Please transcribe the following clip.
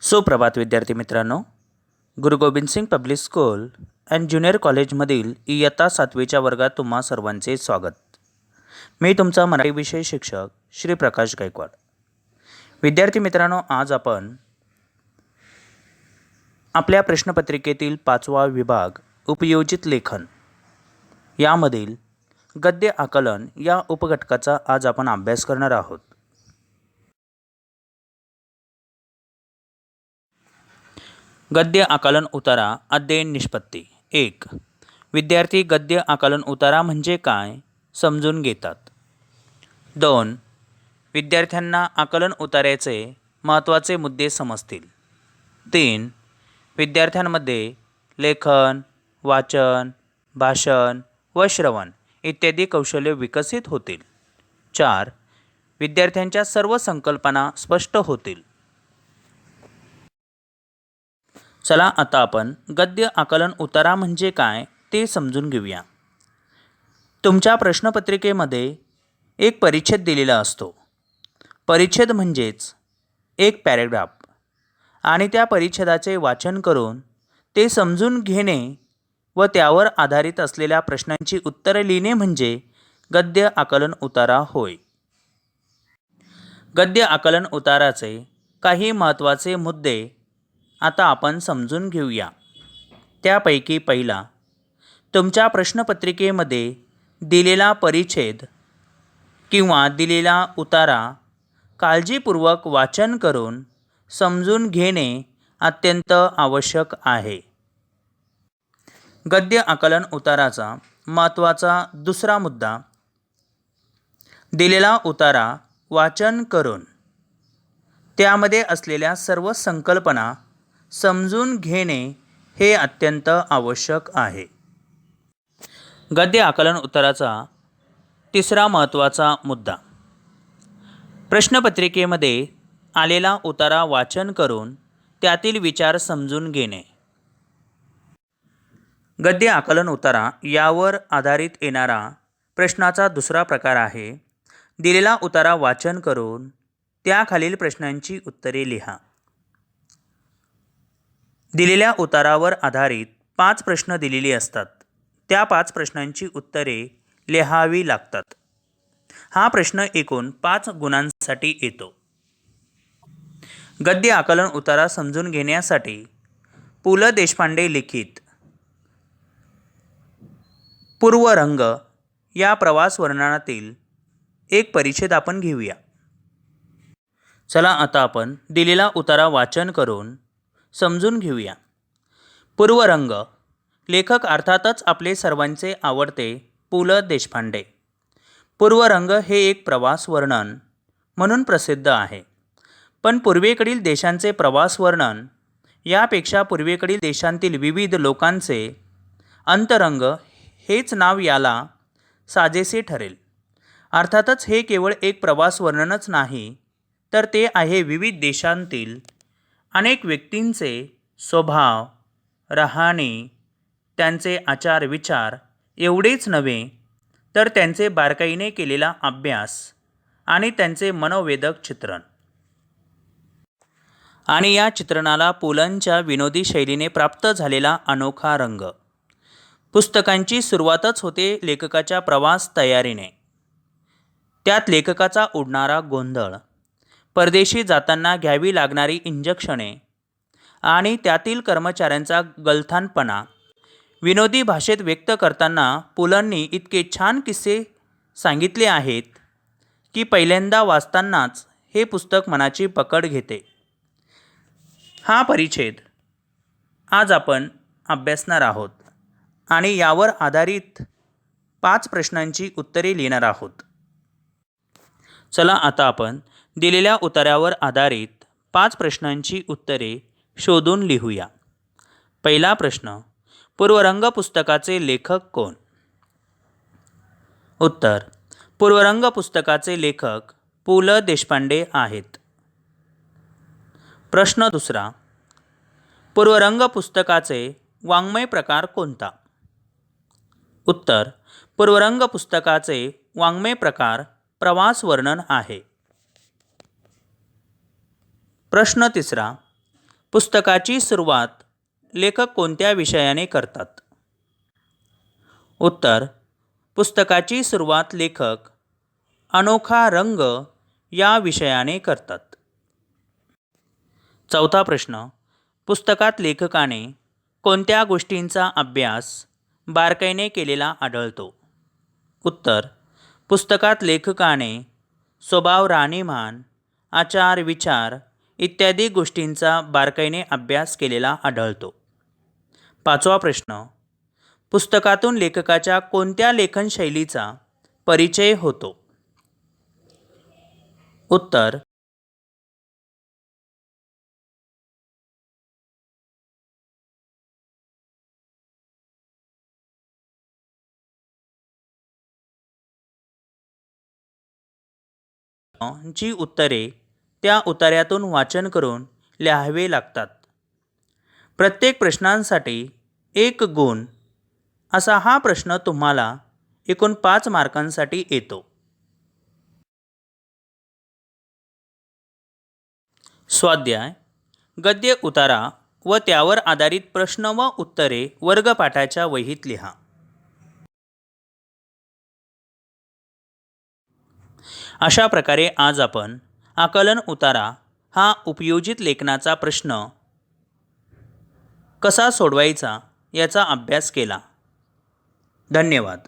सुप्रभात विद्यार्थी मित्रांनो. Guru Gobind Singh public school and junior कॉलेजमधील इयत्ता सातवीच्या वर्गात तुम्हा सर्वांचे स्वागत. मी तुमचा मराठी विषय शिक्षक श्री प्रकाश गायकवाड. विद्यार्थी मित्रांनो आज आपण आपल्या प्रश्नपत्रिकेतील पाचवा विभाग उपयोजित लेखन यामधील गद्य आकलन या उपघटकाचा आज आपण अभ्यास करणार आहोत. गद्य आकलन उतारा अध्ययन निष्पत्ती. एक. विद्यार्थी गद्य आकलन उतारा म्हणजे काय? समजून घेतात. दोन. विद्यार्थ्यांना आकलन उतार्याचे महत्त्वाचे मुद्दे समजतील. तीन. विद्यार्थ्यांमध्ये लेखन वाचन भाषण व श्रवण इत्यादी कौशल्य विकसित होतील. चार. विद्यार्थ्यांच्या सर्व संकल्पना स्पष्ट होतील. चला आता आपण गद्य आकलन उतारा म्हणजे काय ते समजून घेऊया. तुमच्या प्रश्नपत्रिकेमध्ये एक परिच्छेद दिलेला असतो. परिच्छेद म्हणजेच एक पॅरेग्राफ आणि त्या परिच्छेदाचे वाचन करून ते समजून घेणे व त्यावर आधारित असलेल्या प्रश्नांची उत्तरे लिहिणे म्हणजे गद्य आकलन उतारा होय. गद्य आकलन उताराचे काही महत्त्वाचे मुद्दे आता आपण समजून घेऊया. त्यापैकी पहिला तुमच्या प्रश्नपत्रिकेमध्ये दिलेला परिच्छेद किंवा दिलेला उतारा काळजीपूर्वक वाचन करून समजून घेणे अत्यंत आवश्यक आहे. गद्य आकलन उताराचा महत्त्वाचा दुसरा मुद्दा दिलेला उतारा वाचन करून. त्यामध्ये असलेल्या सर्व संकल्पना समजून घेणे हे अत्यंत आवश्यक आहे. गद्य आकलन उत्तराचा तिसरा महत्त्वाचा मुद्दा. प्रश्नपत्रिकेमध्ये आलेला उतारा वाचन करून त्यातील विचार समजून घेणे. गद्य आकलन उतारा यावर आधारित येणारा प्रश्नाचा दुसरा प्रकार आहे. दिलेला उतारा वाचन करून त्याखालील प्रश्नांची उत्तरे लिहा. दिलेल्या उतारावर आधारित पाच प्रश्न दिलेली असतात. त्या पाच प्रश्नांची उत्तरे लिहावी लागतात. हा प्रश्न एकूण पाच गुणांसाठी येतो. गद्य आकलन उतारा समजून घेण्यासाठी पु ल देशपांडे लिखित पूर्वरंग या प्रवास वर्णनातील एक परिच्छेद आपण घेऊया. चला आता आपण दिलेला उतारा वाचन करून समजून घेऊया. पूर्वरंग. लेखक अर्थातच आपले सर्वांचे आवडते पु ल देशपांडे. पूर्वरंग हे एक प्रवास वर्णन म्हणून प्रसिद्ध आहे. पण पूर्वेकडील देशांचे प्रवास वर्णन यापेक्षा पूर्वेकडील देशांतील विविध लोकांचे अंतरंग हेच नाव याला साजेसे ठरेल. अर्थातच हे केवळ एक प्रवास वर्णनच नाही तर ते आहे विविध देशांतील अनेक व्यक्तींचे स्वभाव राहणे त्यांचे आचार विचार एवढेच नव्हे तर त्यांचे बारकाईने केलेला अभ्यास आणि त्यांचे मनोवेदक चित्रण. आणि या चित्रणाला पुलंच्या विनोदी शैलीने प्राप्त झालेला अनोखा रंग. पुस्तकांची सुरुवातच होते लेखकाच्या प्रवास तयारीने. त्यात लेखकाचा उडणारा गोंधळ. परदेशी जाताना घ्यावी लागणारी इंजेक्शने आणि त्यातील कर्मचाऱ्यांचा गलथानपणा. विनोदी भाषेत व्यक्त करताना पुलंनी इतके छान किस्से सांगितले आहेत की पहिल्यांदा वाचतानाच हे पुस्तक मनाची पकड घेते. हा परिच्छेद आज आपण अभ्यासणार आहोत आणि यावर आधारित पाच प्रश्नांची उत्तरे लिहिणार आहोत. चला आता आपण दिलेल्या उतार्यावर आधारित पाच प्रश्नांची उत्तरे शोधून लिहूया. पहिला प्रश्न पूर्वरंग पुस्तकाचे लेखक कोण? उत्तर पूर्वरंग पुस्तकाचे लेखक पु. ल. देशपांडे आहेत. प्रश्न दुसरा पूर्वरंग पुस्तकाचे वाङ्मय प्रकार कोणता? उत्तर पूर्वरंग पुस्तकाचे वाङ्मय प्रकार प्रवास वर्णन आहे. प्रश्न तिसरा. पुस्तकाची सुरुवात लेखक कोणत्या विषयाने करतात? उत्तर पुस्तकाची सुरुवात लेखक अनोखा रंग या विषयाने करतात. चौथा प्रश्न पुस्तकात लेखकाने कोणत्या गोष्टींचा अभ्यास बारकाईने केलेला आढळतो? उत्तर पुस्तकात लेखकाने स्वभाव राहणीमान आचार विचार इत्यादी गोष्टींचा बारकाईने अभ्यास केलेला आढळतो. पाचवा प्रश्न. पुस्तकातून लेखकाच्या कोणत्या लेखनशैलीचा परिचय होतो? उत्तर. जी उत्तरे त्या उतार्यातून वाचन करून लिहावे लागतात. प्रत्येक प्रश्नांसाठी एक गुण असा हा प्रश्न तुम्हाला एकूण पाच मार्कांसाठी येतो. स्वाध्याय गद्य उतारा व त्यावर आधारित प्रश्न व उत्तरे वर्गपाठाच्या वहीत लिहा. अशा प्रकारे आज आपण आकलन उतारा हा उपयोजित लेखनाचा प्रश्न. कसा सोडवायचा याचा अभ्यास केला. धन्यवाद.